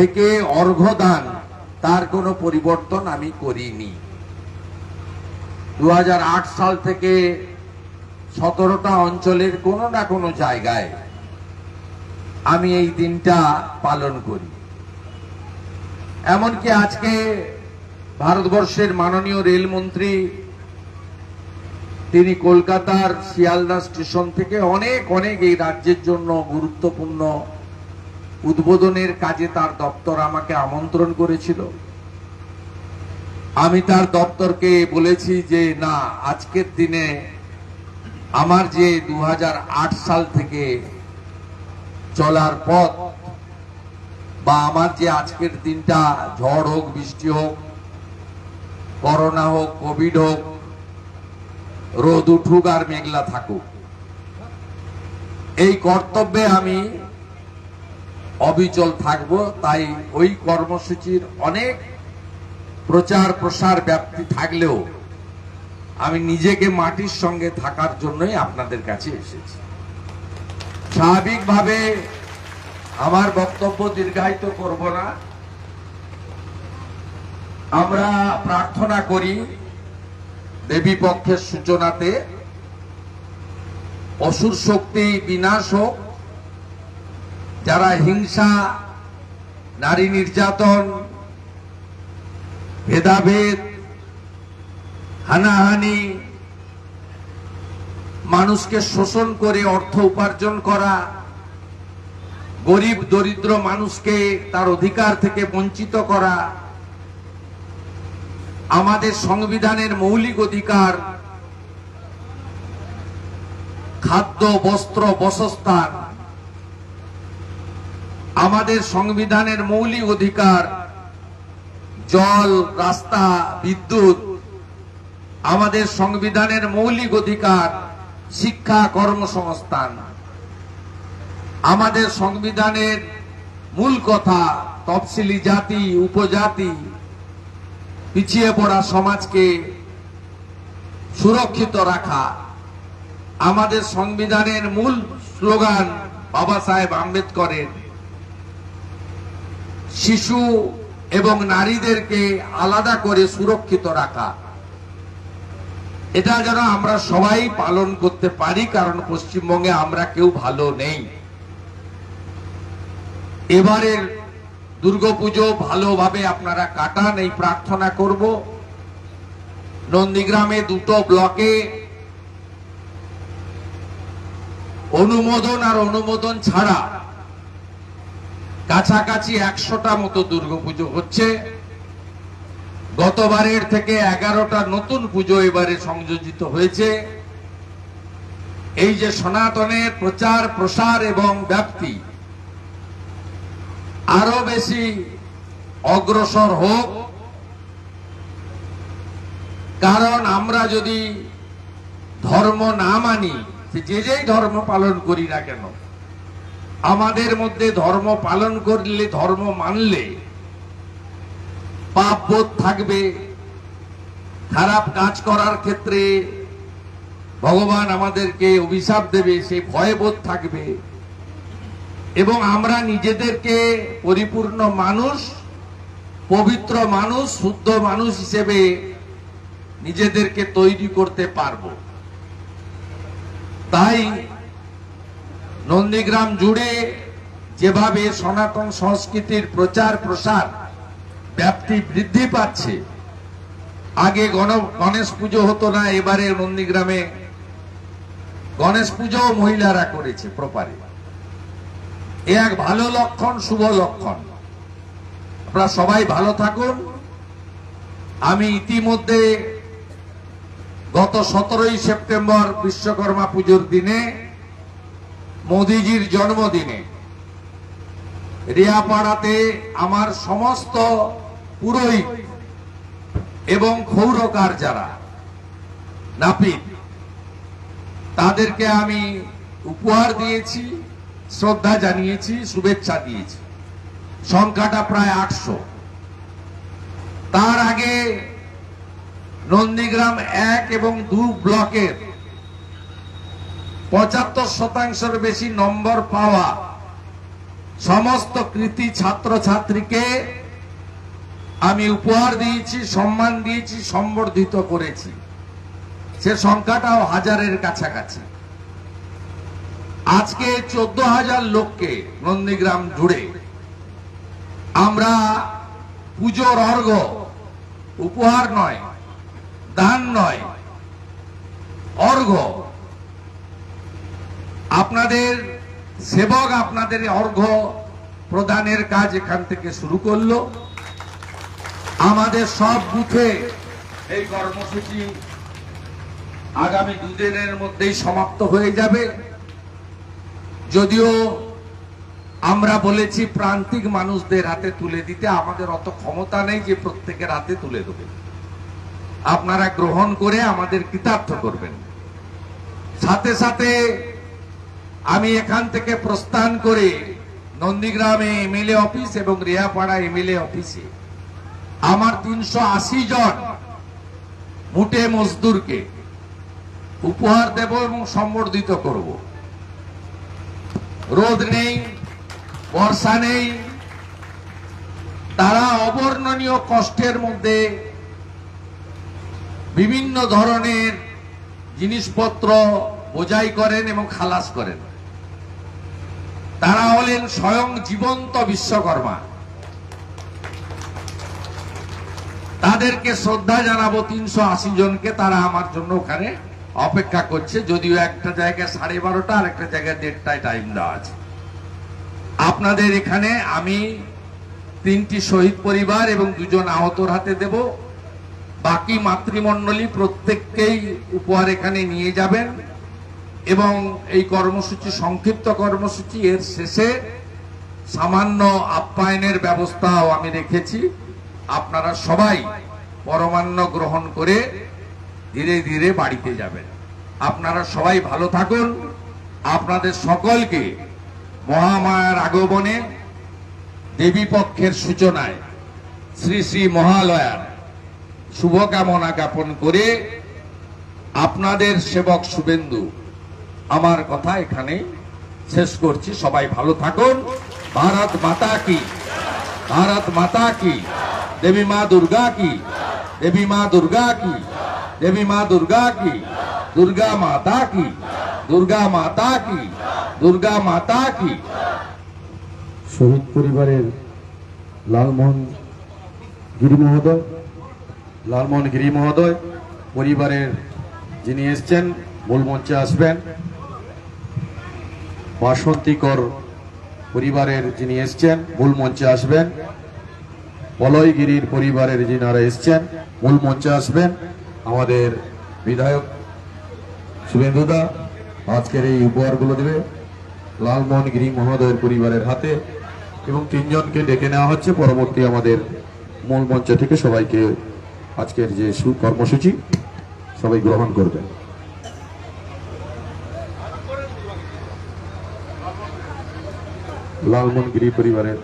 থেকে অর্ঘদান তার কোনো পরিবর্তন আমি করিনি। দু হাজার আট সাল থেকে সতেরোটা অঞ্চলের কোনো না কোনো জায়গায় আমি এই দিনটা পালন করি। এমনকি আজকে ভারতবর্ষের মাননীয় রেলমন্ত্রী, তিনি কলকাতার শিয়ালদা স্টেশন থেকে অনেক অনেক এই রাজ্যের জন্য গুরুত্বপূর্ণ উদ্বোধনের কাজে তার দপ্তর আমাকে আমন্ত্রণ করেছিল। আমি তার দপ্তরকে বলেছি যে, না, আজকের দিনে আমার যে দু হাজার আট সাল থেকে চলার পথ বা আমার যে আজকের দিনটা, ঝড় হোক, বৃষ্টি হোক, করোনা হোক, কোভিড হোক, রোদ উঠুক আর মেঘলা থাকুক। এই কর্তব্যে আমি অবিচল থাকব, তাই ওই কর্মসূচির অনেক প্রচার প্রসার ব্যাপ্তি থাকলেও আমি নিজেকে মাটির সঙ্গে থাকার জন্যই আপনাদের কাছে এসেছি। স্বাভাবিকভাবে আমার বক্তব্য দীর্ঘায়িত করব না। আমরা প্রার্থনা করি দেবী পক্ষের সূচনাতে অসুর শক্তি বিনাশ হোক যারা হিংসা, নারী নির্যাতন, ভেদাভেদ, হানাহানি, মানুষকে শোষণ করে অর্থ উপার্জন করা, গরিব, দরিদ্র মানুষকে তার অধিকার থেকে বঞ্চিত করা, আমাদের সংবিধানের মৌলিক অধিকার, খাদ্য, বস্ত্র, বসস্থান আমাদের সংবিধানের মৌলিক অধিকার, জল, রাস্তা, বিদ্যুৎ, আমাদের সংবিধানের মৌলিক অধিকার, শিক্ষা, কর্মসংস্থান। আমাদের সংবিধানের মূল কথা তফসিলি জাতি, উপজাতি, পিছিয়ে পড়া সমাজকে সুরক্ষিত রাখা। আমাদের সংবিধানের মূল স্লোগান বাবা সাহেব আম্বেদকরের শিশু এবং নারীদেরকে আলাদা করে সুরক্ষিত রাখা। এটা যেন আমরা সবাই পালন করতে পারি, কারণ পশ্চিমবঙ্গে আমরা কেউ ভালো নেই। এবারের দুর্গাপুজো ভালোভাবে আপনারা কাটান, এই প্রার্থনা করব। নন্দীগ্রামে দুটো ব্লকে অনুমোদন আর অনুমোদন ছাড়া কাছাকাছি একশোটা মতো দুর্গাপুজো হচ্ছে। গতবারের থেকে এগারোটা নতুন পুজো এবারে সংযোজিত হয়েছে। এই যে সনাতনের প্রচার, প্রসার এবং ব্যাপ্তি, আরও বেশি অগ্রসর হোক। কারণ আমরা যদি ধর্ম না মানি, যে যেই ধর্ম পালন করি না কেন আমাদের মধ্যে ধর্ম পালন করলে, ধর্ম মানলে পাপ বোধ থাকবে। খারাপ কাজ করার ক্ষেত্রে ভগবান আমাদেরকে অভিশাপ দেবে সেই ভয়বোধ থাকবে। এবং আমরা নিজেদেরকে পরিপূর্ণ মানুষ, পবিত্র মানুষ, শুদ্ধ মানুষ হিসেবে নিজেদেরকে তৈরি করতে পারব। তাই নন্দীগ্রাম জুড়ে যেভাবে সনাতন সংস্কৃতির প্রচার প্রসার ব্যাপ্তি বৃদ্ধি পাচ্ছে, আগে গণ, গণেশ পুজো হতো না, এবারে নন্দীগ্রামে গণেশ পুজো মহিলারা করেছে প্রপারে এ এক ভালো লক্ষণ, শুভ লক্ষণ। আপনারা সবাই ভালো থাকুন। আমি ইতিমধ্যে গত সতেরোই সেপ্টেম্বর বিশ্বকর্মা পুজোর দিনে মোদিজির জন্মদিনে। রিয়াপাড়াতে আমার সমস্ত পুরোহিত এবং ক্ষৌরকার যারা, নাপিত, তাদেরকে আমি উপহার দিয়েছি, শ্রদ্ধা জানিয়েছি, শুভেচ্ছা দিয়েছি। সংখ্যাটা প্রায় আটশো। তার আগে নন্দীগ্রাম এক এবং দু ব্লকের পঁচাত্তর শতাংশের বেশি নম্বর পাওয়া সমস্ত কৃতি ছাত্র ছাত্রীকে আমি উপহার দিয়েছি, সম্মান দিয়েছি, সম্বর্ধিত করেছি। সে সংখ্যাটাও হাজারের কাছাকাছি। আজকে চোদ্দ হাজার লোককে নন্দীগ্রাম জুড়ে আমরা পুজোর অর্ঘ, উপহার নয়, দান নয়, অর্ঘ আপনাদের সেবক, আপনাদের অর্ঘ প্রদানের কাজ এখান থেকে শুরু করল। আমাদের সব বুথে এই কর্মসূচি আগামী দুদিনের মধ্যেই সমাপ্ত হয়ে যাবে। যদিও আমরা বলেছি প্রান্তিক মানুষদের হাতে তুলে দিতে, আমাদের অত ক্ষমতা নেই যে প্রত্যেকের হাতে তুলে দেবে। আপনারা গ্রহণ করে আমাদের কৃতার্থ করবেন। সাথে সাথে আমি এখান থেকে প্রস্থান করে নন্দীগ্রামে এমএলএ অফিস এবং রিয়াপাড়া এমএলএ অফিসে। আমার তিনশো আশি জন মুটে মজদুরকে উপহার দেব এবং সম্বর্ধিত করব। রোদ নেই, বর্ষা নেই, তারা অবর্ণনীয় কষ্টের মধ্যে বিভিন্ন ধরনের জিনিসপত্র বোঝাই করেন এবং খালাস করেন। তারা হলেন স্বয়ং জীবন্ত বিশ্বকর্মা। তাদেরকে শ্রদ্ধা জানাব তিনশো আশি জনকে, তারা আমার জন্য ওখানে অপেক্ষা করছে। যদিও একটা জায়গায় সাড়ে বারোটা, আর একটা জায়গায় দেড়টায় টাইম দেওয়া আছে। আপনাদের এখানে আমি তিনটি শহীদ পরিবার এবং দুজন আহতর হাতে দেব। বাকি মাতৃমণ্ডলী প্রত্যেককেই উপহার এখানে নিয়ে যাবেন। এবং এই কর্মসূচি, সংক্ষিপ্ত কর্মসূচি এর শেষে সামান্য আপ্যায়নের ব্যবস্থাও আমি রেখেছি। আপনারা সবাই পরমান্ন গ্রহণ করে ধীরে ধীরে বাড়িতে যাবেন। আপনারা সবাই ভালো থাকুন। আপনাদের সকলকে মহামায়ার আগমনে দেবী পক্ষের সূচনায় শ্রী শ্রী মহালয়ার শুভকামনা জ্ঞাপন করে আপনাদের সেবক শুভেন্দু আমার কথা এখানে শেষ করছি। সবাই ভালো থাকুন। ভারত মাতা কি? ভারত মাতা কি? দেবী মা দুর্গা কি? দেবী মা দুর্গা কি? দেবী মা দুর্গা কি? দুর্গা মাতা কি? দুর্গা মাতা কি? দুর্গা মাতা কি? শহীদ পরিবারের লালমোহন গিরি মহোদয়, লালমোহন গিরি মহোদয় পরিবারের যিনি এসছেন মূল মঞ্চে আসবেন। বাসন্তীকর পরিবারের যিনি এসছেন, মূল মঞ্চে আসবেন। পলয়গিরির পরিবারের যিনারা এসছেন, মূল মঞ্চে আসবেন। আমাদের বিধায়ক শুভেন্দুদা আজকের এই উপহারগুলো দেবে লালমোহন গিরি মহোদয়ের পরিবারের হাতে এবং তিনজনকে ডেকে নেওয়া হচ্ছে। পরবর্তী আমাদের মূল মঞ্চ থেকে সবাইকে আজকের যে কর্মসূচি সবাই গ্রহণ করবেন। লালমোহন গিরি পরিবারের